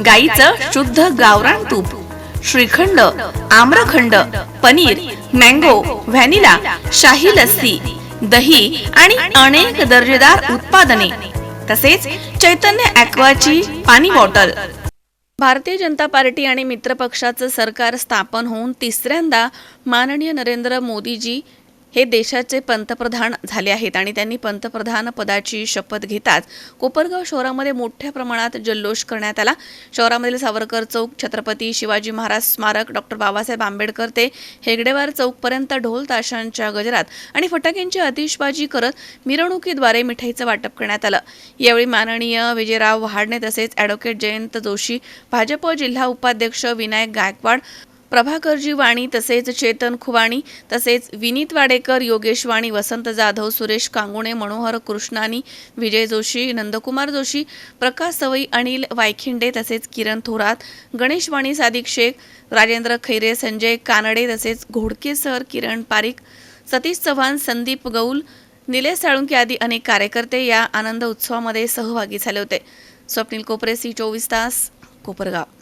गाईचं शुद्ध गावरान तूप श्रीखंड आम्रखंड पनीर मँगो व्हॅनिला शाही लस्सी दही आणि अनेक दर्जेदार उत्पादने तसेच चैतन्य ॲक्वाची पाणी बॉटल. भारतीय जनता पार्टी आणि मित्रपक्षाचं सरकार स्थापन होऊन तिसऱ्यांदा माननीय नरेंद्र मोदीजी हे देशाचे पंतप्रधान झाले आहेत आणि त्यांनी पंतप्रधान पदाची शपथ घेताच कोपरगाव शहरामध्ये मोठ्या प्रमाणात जल्लोष करण्यात आला. शहरामधील सावरकर चौक छत्रपती शिवाजी महाराज स्मारक डॉक्टर बाबासाहेब आंबेडकर ते हेगडेवार चौकपर्यंत ढोल ताशांच्या गजरात आणि फटाक्यांची आतिषबाजी करत मिरवणुकीद्वारे मिठाईचं वाटप करण्यात आलं. यावेळी माननीय विजयराव वहाडणे तसेच ॲडव्होकेट जयंत जोशी भाजप जिल्हा उपाध्यक्ष विनायक गायकवाड प्रभाकरजी वाणी तसेच चेतन खुवाणी तसेच विनीत वाडेकर योगेश वाणी वसंत जाधव सुरेश कांगुणे मनोहर कृष्णानी विजय जोशी नंदकुमार जोशी प्रकाश सवई अनिल वायखिंडे तसेच किरण थोरात गणेश वाणी सादिक शेख राजेंद्र खैरे संजय कानडे तसेच घोडके सर किरण पारिक सतीश चव्हाण संदीप गौल निलेश साळुंके आदी अनेक कार्यकर्ते या आनंद उत्सवामध्ये सहभागी झाले होते. स्वप्नील कोपरे सी चोवीस तास कोपरगाव.